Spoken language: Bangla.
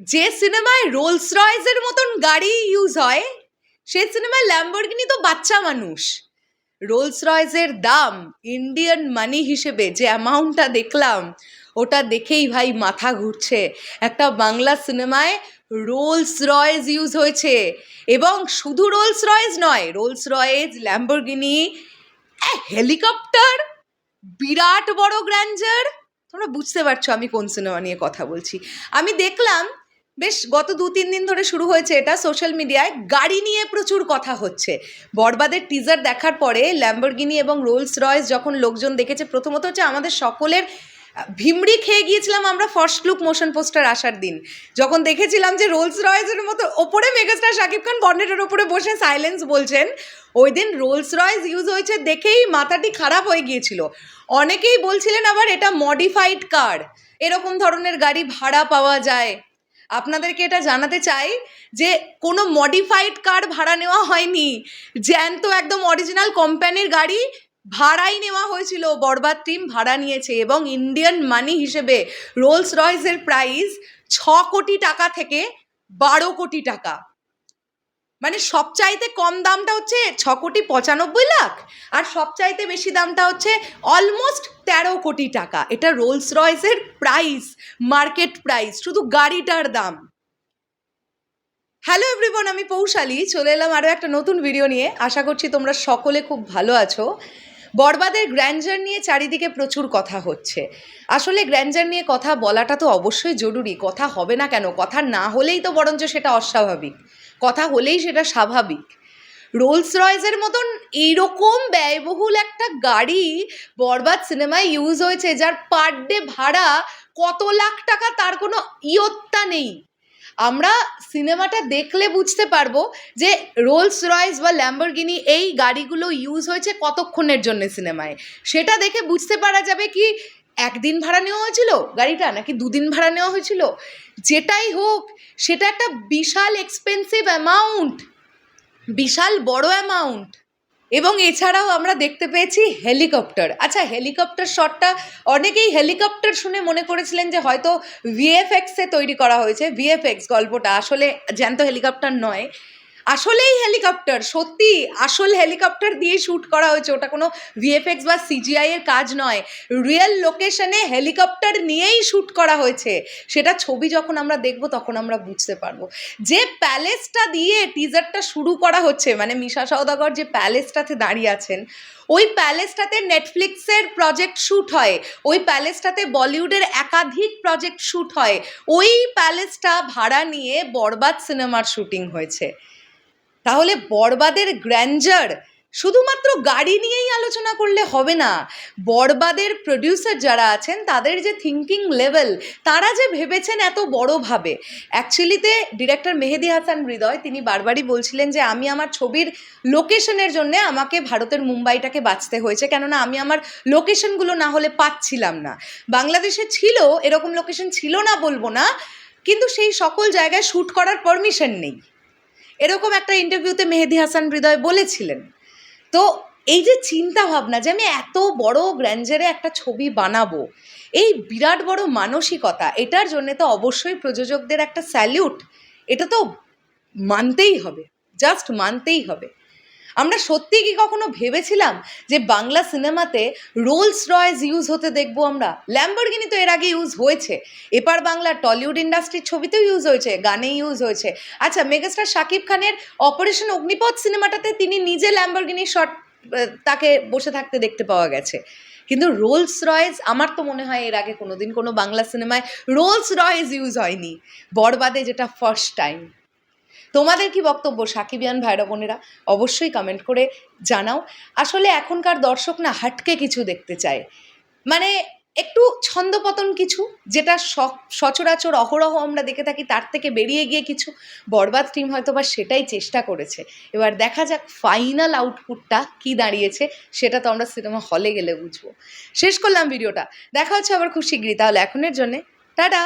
যে সিনেমায় রোলস রয়েসের মতন গাড়ি ইউজ হয় সেই সিনেমায় ল্যাম্বরগিনি তো বাচ্চা মানুষ। রোলস রয়েসের দাম ইন্ডিয়ান মানি হিসেবে যে অ্যামাউন্টটা দেখলাম, ওটা দেখেই ভাই মাথা ঘুরছে। একটা বাংলা সিনেমায় রোলস রয়েস ইউজ হয়েছে এবং শুধু রোলস রয়েস নয় রোলস রয়েস ল্যাম্বরগিনি হেলিকপ্টার বিরাট বড় গ্র্যান্ডার তোমরা বুঝতে পারছ আমি কোন সিনেমা নিয়ে কথা বলছি। আমি দেখলাম বেশ গত দু তিন দিন ধরে শুরু হয়েছে এটা সোশ্যাল মিডিয়ায় গাড়ি নিয়ে প্রচুর কথা হচ্ছে। বরবাদের টিজার দেখার পরে ল্যাম্বরগিনি এবং রোলস রয়েস যখন লোকজন দেখেছে, প্রথমত হচ্ছে আমাদের সকলের ভিমড়ি খেয়ে গিয়েছিলাম আমরা ফার্স্ট লুক মোশন পোস্টার আসার দিন। যখন দেখেছিলাম যে রোলস রয়েসের মতো ওপরে মেগাস্টার শাকিব খান বন্ডেটের ওপরে বসে সাইলেন্স বলছেন, ওই দিন রোলস রয়েস ইউজ হয়েছে দেখেই মাথাটি খারাপ হয়ে গিয়েছিল। অনেকেই বলছিলেন আবার এটা মডিফাইড কার এরকম ধরনের গাড়ি ভাড়া পাওয়া যায়। আপনাদেরকে এটা জানাতে চাই যে কোনো মডিফাইড কার ভাড়া নেওয়া হয়নি। জ্যান্ত একদম অরিজিনাল কোম্পানির গাড়ি ভাড়াই নেওয়া হয়েছিল, বরবাদ টিম ভাড়া নিয়েছে এবং ইন্ডিয়ান মানি হিসেবে রোলস রয়েসের প্রাইস ছ কোটি টাকা থেকে বারো কোটি টাকা। মানে সবচাইতে কম দামটা হচ্ছে ছ কোটি পঁচানব্বই লাখ, আর সবচাইতে বেশি দামটা হচ্ছে অলমোস্ট তেরো কোটি টাকা। এটা রোলস রয়েসের প্রাইস মার্কেট প্রাইস শুধু গাড়িটার দাম। হ্যালো এভরিবন আমি পৌশালী, চলে এলাম আরও একটা নতুন ভিডিও নিয়ে। আশা করছি তোমরা সকলে খুব ভালো আছো। বরবাদের গ্র্যান্ডার নিয়ে চারিদিকে প্রচুর কথা হচ্ছে। আসলে গ্র্যান্ডার নিয়ে কথা বলাটা তো অবশ্যই জরুরি, কথা হবে না কেন? কথা না হলেই তো বরঞ্চ সেটা অস্বাভাবিক। কথা হলেই সেটা স্বাভাবিক। রোলস রয়েসের মতন এইরকম ব্যয়বহুল একটা গাড়ি বরবাদ সিনেমায় ইউজ হয়েছে, যার পার ডে ভাড়া কত লাখ টাকা তার কোনো ইয়ত্তা নেই। আমরা সিনেমাটা দেখলে বুঝতে পারব যে রোলস রয়েস বা ল্যাম্বরগিনি এই গাড়িগুলো ইউজ হয়েছে কতক্ষণের জন্য সিনেমায়। সেটা দেখে বুঝতে পারা যাবে কি একদিন ভাড়া নেওয়া হয়েছিল গাড়িটা নাকি দুদিন ভাড়া নেওয়া হয়েছিল? যেটাই হোক, সেটা একটা বিশাল এক্সপেন্সিভ অ্যামাউন্ট বিশাল বড় অ্যামাউন্ট এবং এছাড়াও আমরা দেখতে পেয়েছি হেলিকপ্টার আচ্ছা হেলিকপ্টার শটটা অনেকেই হেলিকপ্টার শুনে মনে করেছিলেন যে হয়তো ভিএফএক্সে তৈরি করা হয়েছে। ভিএফএক্স গল্পটা আসলে জ্যান্ত হেলিকপ্টার নয়। আসলেই হেলিকপ্টার, সত্যি আসল হেলিকপ্টার দিয়ে শ্যুট করা হয়েছে। ওটা কোনো ভিএফএক্স বা সিজিআই এর কাজ নয়। রিয়েল লোকেশনে হেলিকপ্টার নিয়েই শ্যুট করা হয়েছে। সেটা ছবি যখন আমরা দেখব, তখন আমরা বুঝতে পারব। যে প্যালেসটা দিয়ে টিজারটা শুরু করা হচ্ছে মানে মিশা সওদাগর যে প্যালেসটাতে দাঁড়িয়ে আছেন, ওই প্যালেসটাতে নেটফ্লিক্সের প্রজেক্ট শ্যুট হয়। ওই প্যালেসটাতে বলিউডের একাধিক প্রজেক্ট শ্যুট হয়। ওই প্যালেসটা ভাড়া নিয়ে বরবাদ সিনেমার শ্যুটিং হয়েছে। তাহলে বরবাদের গ্র্যান্ডার শুধুমাত্র গাড়ি নিয়েই আলোচনা করলে হবে না। বরবাদের প্রডিউসার যারা আছেন, তাদের যে থিঙ্কিং লেভেল তারা যে ভেবেছেন এত বড়োভাবে অ্যাকচুয়ালিতে ডিরেক্টর মেহেদি হাসান হৃদয়, তিনি বারবারই বলছিলেন যে, আমি আমার ছবির লোকেশনের জন্য আমাকে ভারতের মুম্বাইটাকে বাঁচতে হয়েছে, কেননা আমি আমার লোকেশনগুলো না হলে পাচ্ছিলাম না। বাংলাদেশে ছিল, এরকম লোকেশন ছিল না বলব না, কিন্তু সেই সকল জায়গায় শ্যুট করার পারমিশন নেই। এরকম একটা ইন্টারভিউতে মেহেদি হাসান হৃদয় বলেছিলেন। তো এই যে চিন্তা ভাবনা যে আমি এত বড় গ্র্যান্ডারে একটা ছবি বানাবো, এই বিরাট বড় মানসিকতা, এটার জন্যে তো অবশ্যই প্রযোজকদের একটা স্যালিউট এটা তো মানতেই হবে জাস্ট মানতেই হবে। আমরা সত্যি কি কখনো ভেবেছিলাম যে বাংলা সিনেমাতে রোলস রয়েস ইউজ হতে দেখব আমরা? ল্যাম্বরগিনি তো এর আগে ইউজ হয়েছে। এপার বাংলা টলিউড ইন্ডাস্ট্রির ছবিতেও ইউজ হয়েছে গানে ইউজ হয়েছে। আচ্ছা মেগাস্টার শাকিব খানের অপারেশন অগ্নিপথ সিনেমাটাতে তিনি নিজে ল্যাম্বরগিনি শট তাকে বসে থাকতে দেখতে পাওয়া গেছে। কিন্তু রোলস রয়েস আমার তো মনে হয় এর আগে কোনোদিন কোনো বাংলা সিনেমায় রোলস রয়েস ইউজ হয়নি। বরবাদে যেটা ফার্স্ট টাইম তোমাদের কি বক্তব্য সাকিবিয়ান ভাইরা বোনেরা? অবশ্যই কমেন্ট করে জানাও। আসলে এখনকার দর্শক না হাটকে কিছু দেখতে চায়। মানে একটু ছন্দপতন কিছু, যেটা সচরাচর অহরহ আমরা দেখে থাকি, তার থেকে বেরিয়ে গিয়ে কিছু বরবাদ টিম হয়তো বা সেটাই চেষ্টা করেছে। এবার দেখা যাক ফাইনাল আউটপুটটা কি দাঁড়িয়েছে, সেটা তো আমরা সিনেমা হলে গেলে বুঝব। শেষ করলাম ভিডিওটা দেখা হচ্ছে আবার খুব শীঘ্রই, তাহলে এখনের জন্যে, টাটা!